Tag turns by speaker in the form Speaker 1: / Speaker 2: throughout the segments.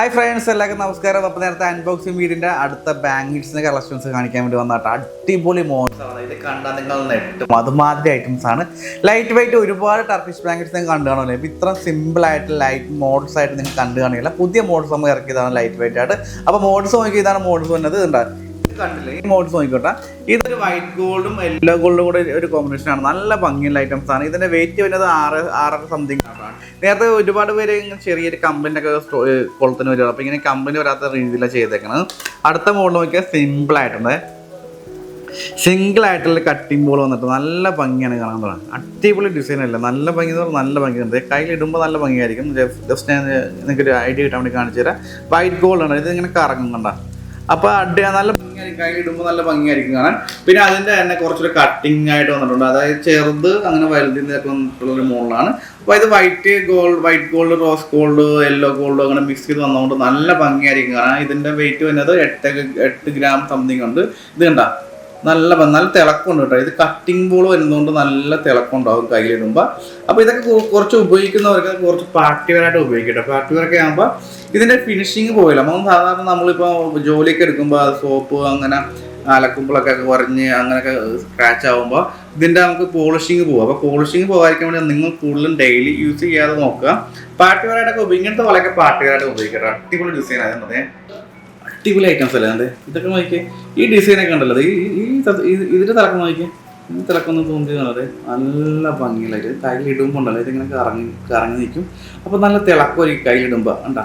Speaker 1: Hi friends എല്ലാവർക്കും നമസ്കാരം. അപ്പോൾ നേരത്തെ അൺബോക്സിംഗ് വീടിന്റെ അടുത്ത ബാങ്ക് ഹിറ്റ്സിന്റെ കളക്ഷൻസ് കാണിക്കാൻ വേണ്ടി വന്നിട്ട് അടിപൊളി മോഡൽസ് ആണ്. ഇത് കണ്ടാൽ നിങ്ങൾ നെട്ടും. അതുമാതിരി ഐറ്റംസ് ആണ്. ലൈറ്റ് വെയിറ്റ് ഒരുപാട് ടർക്കിഷ് ഹിറ്റ്സ് നിങ്ങൾ കണ്ടു കാണുമല്ലോ? ഇപ്പോൾ ഇത്ര സിമ്പിൾ ആയിട്ട് ലൈറ്റ് മോഡൽസ് ആയിട്ട് നിങ്ങൾ കണ്ടു കാണില്ല പുതിയ മോഡൽസ് നമ്മൾ ഇറക്കിയതാണ് ലൈറ്റ് വെയിറ്റ് ആയിട്ട്. അപ്പോൾ മോഡൽസ് നോക്കി ഇതാണ് മോഡൽസ് വന്നത്. ഇത് കണ്ടില്ലേ? ഈ മോഡൽസ് നോക്കിക്കോട്ടെ. ഇതൊരു വൈറ്റ് ഗോൾഡും യെല്ലോ ഗോൾഡും കൂടെ ഒരു കോമ്പിനേഷൻ ആണ്. നല്ല ഭംഗിയുള്ള ഐറ്റംസ് ആണ്. ഇതിന്റെ വെയിറ്റ് വരുന്നത് ആറ് ആറര സംതിങ് നേരത്തെ ഒരുപാട് പേര് ചെറിയൊരു കമ്പനി ഒക്കെ കൊളത്തിന് വരും അപ്പോൾ ഇങ്ങനെ കമ്പനി വരാത്ത രീതിയിലാണ് ചെയ്തേക്കുന്നത് അടുത്ത മോഡൽ നോക്കിയാൽ സിമ്പിൾ ആയിട്ടുണ്ട്. സിംഗിൾ ആയിട്ടുള്ള കട്ടിംഗ് ബോൾ വന്നിട്ട് നല്ല ഭംഗിയാണ് കാണാൻ തുടങ്ങുന്നത് അടിപൊളി ഡിസൈൻ അല്ല? നല്ല ഭംഗി എന്ന് പറഞ്ഞാൽ നല്ല ഭംഗിയുണ്ട് കയ്യിലിടുമ്പോൾ നല്ല ഭംഗിയായിരിക്കും. ജസ്റ്റ് ഞാൻ നിങ്ങൾക്ക് ഒരു ഐഡിയ കിട്ടാൻ വേണ്ടി കാണിച്ചു തരാം. വൈറ്റ് ഗോൾഡ് ആണ്. ഇത് ഇങ്ങനെ കറങ്ങും അപ്പോൾ അടി നല്ല ഭംഗിയായിരിക്കും. കയ്യിലിടുമ്പോൾ നല്ല ഭംഗിയായിരിക്കും കാണാൻ. പിന്നെ അതിന്റെ തന്നെ കുറച്ചൊരു കട്ടിങ് ആയിട്ട് വന്നിട്ടുണ്ട്. അതായത് ചെറുത് അങ്ങനെ വലുതിന്റെയൊക്കെ വന്നിട്ടുള്ളൊരു മോഡലാണ് അപ്പോൾ ഇത് white gold white gold rose gold yellow gold അങ്ങനെ മിക്സ് ചെയ്ത് വന്നതുകൊണ്ട് നല്ല ഭംഗിയായിരിക്കും കാണാൻ. ഇതിന്റെ വെയിറ്റ് വന്നത് എട്ട് എട്ട് ഗ്രാം സംതിങ് ഉണ്ട്. ഇത് കണ്ട? നല്ല നല്ല തിളക്കമുണ്ട് കേട്ടോ. ഇത് കട്ടിംഗ് ബോൾ വരുന്നതുകൊണ്ട് നല്ല തിളക്കമുണ്ടാകും കയ്യിലിടുമ്പോൾ അപ്പോൾ ഇതൊക്കെ കുറച്ച് ഉപയോഗിക്കുന്നവർക്ക് കുറച്ച് പാർട്ടി വെയറായിട്ട് ഉപയോഗിക്കട്ടെ പാർട്ടി വെയറൊക്കെ ആകുമ്പോൾ ഇതിന്റെ ഫിനിഷിങ് പോയില്ല നമ്മൾ സാധാരണ നമ്മളിപ്പോൾ ജോലിയൊക്കെ എടുക്കുമ്പോൾ സോപ്പ് അങ്ങനെ അലക്കുമ്പോഴൊക്കെ കുറഞ്ഞ് അങ്ങനെയൊക്കെ സ്ക്രാച്ച് ആകുമ്പോൾ ഇതിന്റെ നമുക്ക് പോളിഷിങ് പോകും അപ്പോൾ പോളിഷിങ് പോകാതിരിക്കാൻ വേണ്ടി നിങ്ങൾ കൂടുതലും ഡെയിലി യൂസ് ചെയ്യാതെ നോക്കുക. പാർട്ടി വെയറായിട്ടൊക്കെ ഉപയോഗിക്കുന്നത് വളയൊക്കെ പാർട്ടി വെയറായിട്ട് ഉപയോഗിക്കട്ടെ അടിപൊളി ഡിസൈൻ ആയിരുന്നു. അടിപൊളി ഐറ്റംസ് അല്ലേ അതെ ഇതൊക്കെ നോക്കിയേ ഈ ഡിസൈനൊക്കെ ഉണ്ടല്ലോ. ഈ ഇതിന്റെ തിളക്കം നോക്കിയേ ഈ തിളക്കം ഒന്ന് തോന്നി കാണാതെ നല്ല ഭംഗിയിലായിട്ട് കയ്യിലിടുമ്പോൾ ഉണ്ടല്ലോ. ഇതിങ്ങനെ കറങ്ങി കറങ്ങി നിൽക്കും. അപ്പോൾ നല്ല തിളക്കം ഒരു കയ്യിലിടുമ്പോൾ ഉണ്ടാ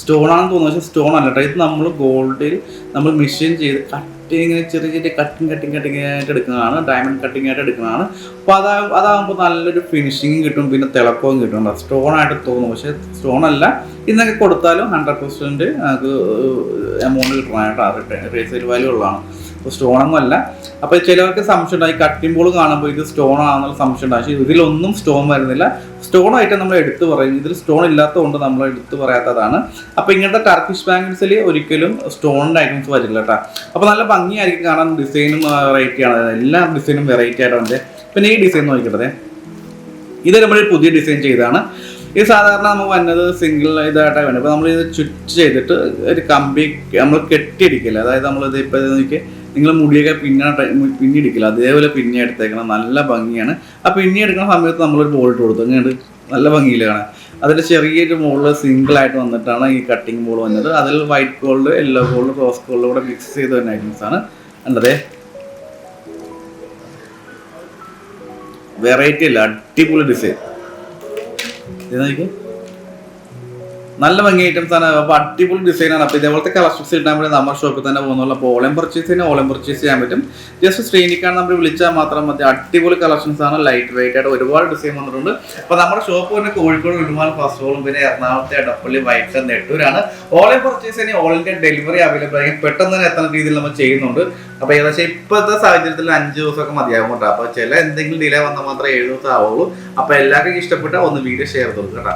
Speaker 1: സ്റ്റോൺ ആണെന്ന് തോന്നുന്നു. പക്ഷേ സ്റ്റോൺ അല്ല കേട്ടോ. ഇത് നമ്മൾ ഗോൾഡിൽ നമ്മൾ മെഷീൻ ചെയ്ത് കട്ടിങ് ഇങ്ങനെ ചെറിയ ചെറിയ കട്ടിങ് കട്ടിങ് കട്ടിങ് ആയിട്ട് എടുക്കുന്നതാണ്. ഡയമണ്ട് കട്ടിങ് ആയിട്ട് എടുക്കുന്നതാണ്. അപ്പോൾ അതാ അതാകുമ്പോൾ നല്ലൊരു ഫിനിഷിങ് കിട്ടും. പിന്നെ തിളക്കവും കിട്ടും. സ്റ്റോൺ ആയിട്ട് തോന്നും പക്ഷേ സ്റ്റോൺ അല്ല. ഇന്നൊക്കെ കൊടുത്താലും ഹൺഡ്രഡ് പെർസെന്റ് നമുക്ക് എമൗണ്ട് കിട്ടണമായിട്ട് റേസേൽ വാല്യൂ ഉള്ളതാണ്. അപ്പോൾ സ്റ്റോണൊന്നും അല്ല അപ്പോൾ ചിലവർക്ക് സംശയം ഉണ്ടായി കട്ടിംഗ് ബോൾ കാണുമ്പോൾ ഇത് സ്റ്റോൺ ആണെന്നുള്ള സംശയം ഉണ്ടായി പക്ഷേ ഇതിലൊന്നും സ്റ്റോൺ വരുന്നില്ല. സ്റ്റോൺ ആയിട്ട് നമ്മൾ എടുത്തു പറയും. ഇതിൽ സ്റ്റോൺ ഇല്ലാത്തതുകൊണ്ട് നമ്മൾ എടുത്തു പറയാത്തതാണ്. അപ്പോൾ ഇങ്ങനത്തെ ടർക്കിഷ് ബാങ്കിൾസിൽ ഒരിക്കലും സ്റ്റോണിന്റെ ഐറ്റംസ് വരില്ല കേട്ടോ. അപ്പോൾ നല്ല ഭംഗിയായിരിക്കും കാണാൻ ഡിസൈനും വെറൈറ്റി ആണ്. എല്ലാ ഡിസൈനും വെറൈറ്റി ആയിട്ടുണ്ട്. പിന്നെ ഈ ഡിസൈൻ നോക്കിക്കട്ടെ. ഇത് നമ്മൾ പുതിയ ഡിസൈൻ ചെയ്തതാണ്. ഇത് സാധാരണ നമുക്ക് വന്നത് സിംഗിൾ ഇതായിട്ടാണ് വേണ്ടത് അപ്പോൾ നമ്മൾ ഇത് ചുറ്റ് ചെയ്തിട്ട് ഒരു കമ്പി നമ്മൾ കെട്ടിയിരിക്കില്ല അതായത് നമ്മളിത് ഇപ്പോൾ ഇത് നോക്കി നിങ്ങൾ മുടിയൊക്കെ പിന്നെ പിന്നിടിക്കില്ല അതേപോലെ പിന്നെ എടുത്തേക്കണം. നല്ല ഭംഗിയാണ്. ആ പിന്നെ എടുക്കുന്ന സമയത്ത് നമ്മളൊരു ബോൾട്ട് കൊടുത്തു. അങ്ങനെയുണ്ട് നല്ല ഭംഗിയില്ല കാണാൻ അതിൽ ചെറിയൊരു മോളിൽ സിംഗിൾ ആയിട്ട് വന്നിട്ടാണ് ഈ കട്ടിങ് ബോൾ വന്നത്. അതിൽ white gold yellow gold rose gold കൂടെ മിക്സ് ചെയ്ത് വരുന്ന ഐറ്റംസ് ആണ്. കണ്ടതേ? വെറൈറ്റി അല്ല. അടിപൊളി ഡിസൈൻ. നല്ല ഭംഗി ഐറ്റംസ് ആണ്. അപ്പോൾ അടിപൊളി ഡിസൈനാണ് അപ്പോൾ ഇതേപോലത്തെ കളക്ഷൻസ് ഇടാൻ വേണ്ടി നമ്മുടെ ഷോപ്പിൽ തന്നെ പോകുന്നുള്ളൂ. അപ്പോൾ ഓൺലൈൻ പർച്ചേസ് ചെയ്യുന്ന ഓൺലൈൻ പർച്ചേസ് ചെയ്യാൻ പറ്റും. ജസ്റ്റ് ശ്രീനിക്കാണ് നമ്മൾ വിളിച്ചാൽ മാത്രം മതി. അടിപൊളി കളക്ഷൻസ് ആണ്. ലൈറ്റ് വെയിറ്റ് ആയിട്ട് ഒരുപാട് ഡിസൈൻ വന്നിട്ടുണ്ട്. അപ്പോൾ നമ്മുടെ ഷോപ്പ് തന്നെ കോഴിക്കോട് ഉടുമാൽ ഫസ്റ്റോളും പിന്നെ എറണാകുളത്തെ അടപ്പള്ളി വൈറ്റ് നെട്ടൂരാണ്. ഓൺലൈൻ പർച്ചേസ് ചെയ്യുന്ന ഓൾ ഇന്ത്യ ഡെലിവറി അവൈലബിൾ ആയി പെട്ടെന്ന് തന്നെ എത്തുന്ന രീതിയിൽ നമ്മൾ ചെയ്യുന്നുണ്ട്. അപ്പോൾ ഏകദേശം ഇപ്പോഴത്തെ സാഹചര്യത്തിൽ അഞ്ച് ദിവസമൊക്കെ മതിയാകും കേട്ടോ അപ്പോൾ ചില എന്തെങ്കിലും ഡിലേ വന്നാൽ മാത്രമേ ഏഴ് ദിവസം ആവുള്ളൂ. അപ്പോൾ എല്ലാവർക്കും ഇഷ്ടപ്പെട്ട ഒന്ന് വീഡിയോ ഷെയർ ചെയ്തു കേട്ടോ.